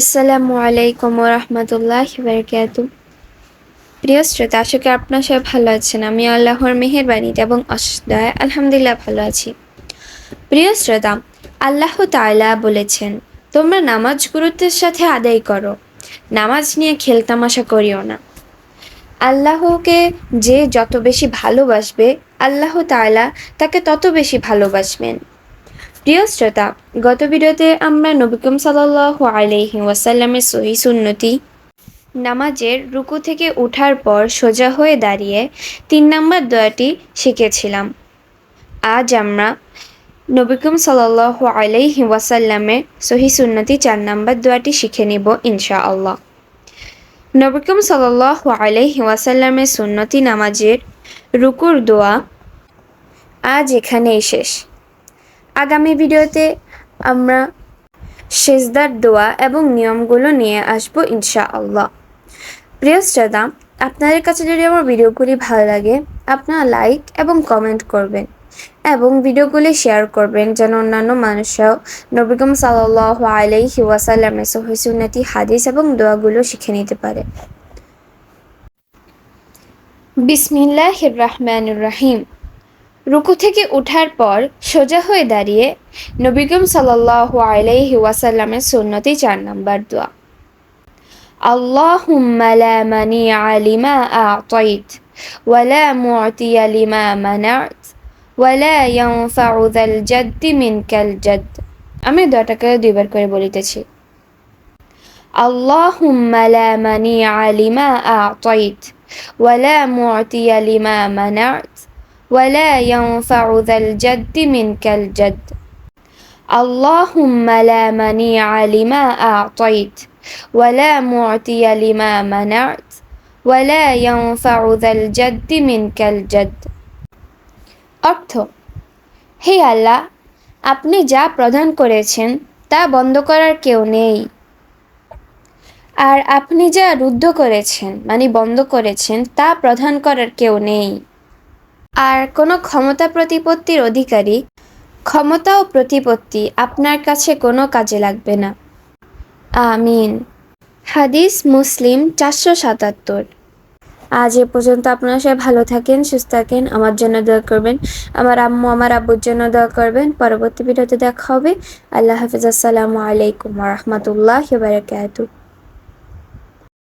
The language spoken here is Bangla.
আসসালামু আলাইকুম রহমতুল্লাহ বারকাত প্রিয় শ্রোতা, আশা করি আপনার সবাই ভালো আছেন। আমি আল্লাহর মেহেরবানিতে এবং অসদয় আলহামদুলিল্লাহ ভালো আছি। প্রিয় শ্রোতা, আল্লাহ তাআলা বলেছেন, তোমরা নামাজ গুরুত্বের সাথে আদায় করো। নামাজ নিয়ে খেলতামাশা করিও না। আল্লাহকে যে যত বেশি ভালোবাসবে, আল্লাহ তাআলা তাকে তত বেশি ভালোবাসবেন। প্রিয় শ্রোতা, গত ভিডিওতে আমরা নবিকম সাল্লাহ আলহি ওয়াসাল্লামের সহি সুন্নতি নামাজের রুকু থেকে ওঠার পর সোজা হয়ে দাঁড়িয়ে তিন নম্বর দোয়াটি শিখেছিলাম। আজ আমরা নবিকম সাল্লাহ আলাইহি ওয়াসাল্লামের সহি সুন্নতি চার নম্বর দোয়াটি শিখে নিব ইনশা আল্লাহ নবিকম সাল্লাহ আলাইহি ওয়াসাল্লামের সুন্নতি নামাজের রুকুর দোয়া আজ এখানেই শেষ। আগামী ভিডিওতে আমরা সেজদার দোয়া এবং নিয়মগুলো নিয়ে আসব ইনশা আল্লাহ প্রিয় শ্রোতা, আপনাদের কাছে যদি আমার ভিডিওগুলি ভালো লাগে, আপনারা লাইক এবং কমেন্ট করবেন এবং ভিডিওগুলি শেয়ার করবেন যেন অন্যান্য মানুষরাও নবীগম সাল্লাহ আলাইহি ওয়াসাল্লামের সহিসুন্নতি হাদিস এবং দোয়াগুলো শিখে নিতে পারে। বিসমিল্লাহ রহমানুর রাহিম। রুকু থেকে ওঠার পর সোজা হয়ে দাঁড়িয়ে নবীগম সাল্লাহ আলাইহি ওয়াসাল্লামের সুন্নতি চার নম্বর দোয়া اللهم لا منيع لما أعطيت ولا معطي لما منعت ولا ينفع ذا الجد منك الجد আমি দোয়াটাকে দুইবার করে বলিতেছি اللهم لا منيع لما أعطيت ولا معطي لما منعت ولا ينفع ذا الجد منك الجد اللهم لا منيع لما أعطيت ولا معطي لما منعت ولا ينفع ذا الجد منك الجد অর্থ হে আল্লাহ আপনি যা প্রদান করেছেন তা বন্ধ করার কেউ নেই আর আপনি যা রুদ্ধ করেছেন মানে বন্ধ করেছেন তা প্রদান করার কেউ নেই আর কোনো ক্ষমতা প্রতিপত্তির অধিকারী, ক্ষমতা ও প্রতিপত্তি আপনার কাছে কোনো কাজে লাগবে না। আমিন। হাদিস মুসলিম চারশো সাতাত্তর। আজ এ পর্যন্ত আপনারা সবাই ভালো থাকেন, সুস্থ থাকেন, আমার জন্য দোয়া করবেন, আমার আম্মু আমার আব্বুর জন্য দোয়া করবেন। পরবর্তী ভিডিওতে দেখা হবে। আল্লাহ হাফিজ। আসসালামু আলাইকুম রহমতুল্লাহ বারকাতুহ।